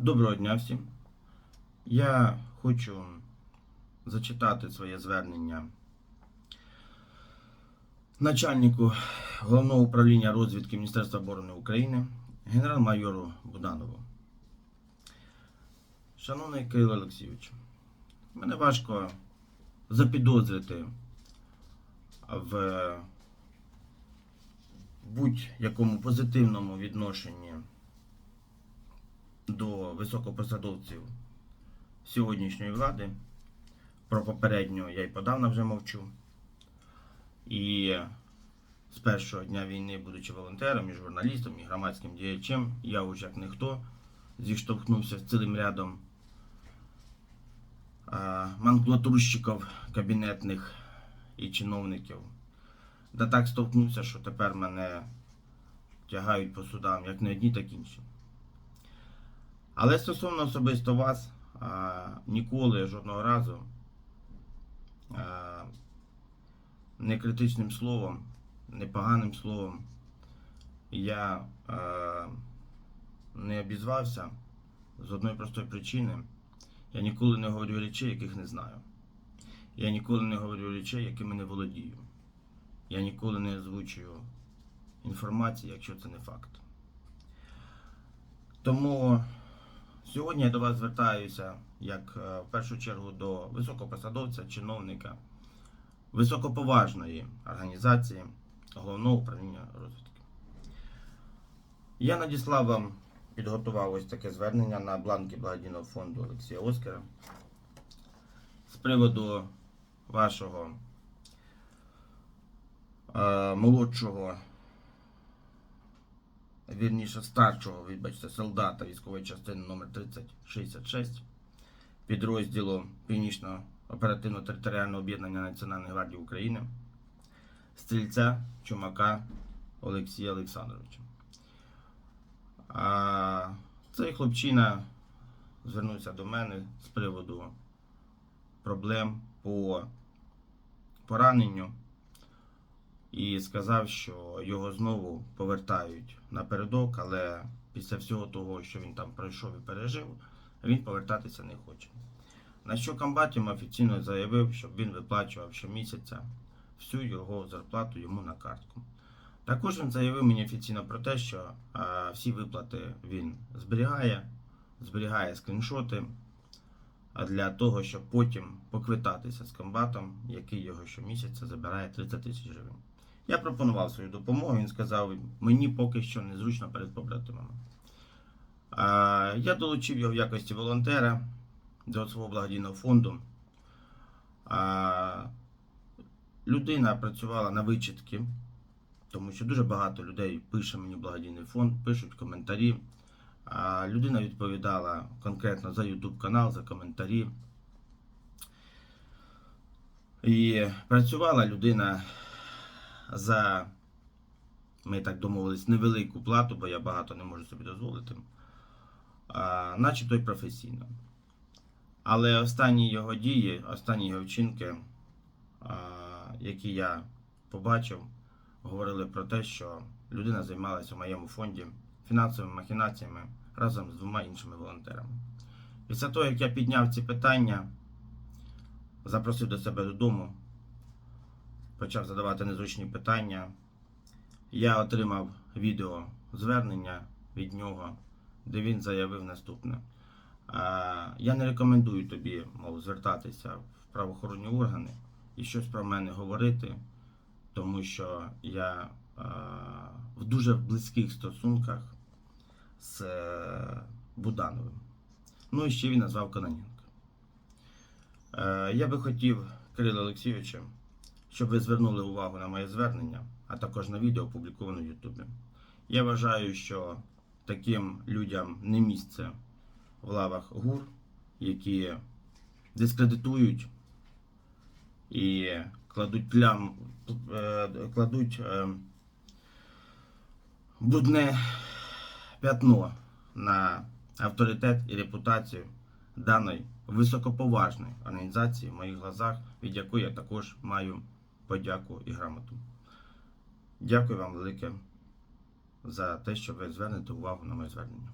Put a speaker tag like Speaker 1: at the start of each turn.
Speaker 1: Доброго дня всім. Я хочу зачитати своє звернення начальнику головного управління розвідки Міністерства оборони України генерал-майору Буданову. Шановний Кирило Олексійович, мене важко запідозрити в будь-якому позитивному відношенні до високопосадовців сьогоднішньої влади. Про попередню я й подавно вже мовчу. І з першого дня війни, будучи волонтером, і журналістом, і громадським діячем, я вже як ніхто зіштовхнувся з цілим рядом а, манклатурщиків кабінетних і чиновників. Да так стовкнувся, що тепер мене тягають по судам як не одні, так і інші. Але стосовно особисто вас, а, ніколи жодного разу а, не критичним словом, не поганим словом я а, не обізвався з одної простої причини. Я ніколи не говорю речей, яких не знаю. Я ніколи не говорю речей, якими не володію. Я ніколи не озвучую інформації, якщо це не факт. Тому Сьогодні я до вас звертаюся як е, в першу чергу до високопосадовця, чиновника високоповажної організації головного управління розвідки. Я надіслав вам, підготував ось таке звернення на бланки благодійного фонду Олексія Оскара з приводу вашого е, молодшого вірніше старшого, вибачте, солдата військової частини номер 3066 підрозділу Північного оперативно-територіального об'єднання Національної гвардії України, стрільця Чумака Олексія Олександровича. А цей хлопчина звернувся до мене з приводу проблем по пораненню і сказав, що його знову повертають напередок, але після всього того, що він там пройшов і пережив, він повертатися не хоче. На що комбатім офіційно заявив, щоб він виплачував щомісяця всю його зарплату йому на картку. Також він заявив мені офіційно про те, що а, всі виплати він зберігає, зберігає скріншоти для того, щоб потім поквитатися з комбатом, який його щомісяця забирає 30 тисяч гривень. Я пропонував свою допомогу, він сказав, мені поки що незручно перед побратимами. Я долучив його в якості волонтера до свого благодійного фонду. Людина працювала на вичитки, тому що дуже багато людей пише мені благодійний фонд, пишуть коментарі. Людина відповідала конкретно за YouTube канал, за коментарі. І працювала людина за, ми так домовились, невелику плату, бо я багато не можу собі дозволити, а, начебто й професійно. Але останні його дії, останні його вчинки, а, які я побачив, говорили про те, що людина займалася в моєму фонді фінансовими махінаціями разом з двома іншими волонтерами. Після того, як я підняв ці питання, запросив до себе додому, почав задавати незручні питання, я отримав відео звернення від нього, де він заявив наступне. Я не рекомендую тобі, мов, звертатися в правоохоронні органи і щось про мене говорити, тому що я в дуже близьких стосунках з е, Будановим. Ну і ще він назвав Каноненка. Е, Я би хотів, Кирило Олексійовичу, щоб ви звернули увагу на моє звернення, а також на відео опубліковане в Ютубі. Я вважаю, що таким людям не місце в лавах ГУР, які дискредитують і кладуть плям, е, кладуть е, брудне п'ятно на авторитет і репутацію даної високоповажної організації в моїх глазах, від якої я також маю подяку і грамоту. Дякую вам велике за те, що ви звернете увагу на моє звернення.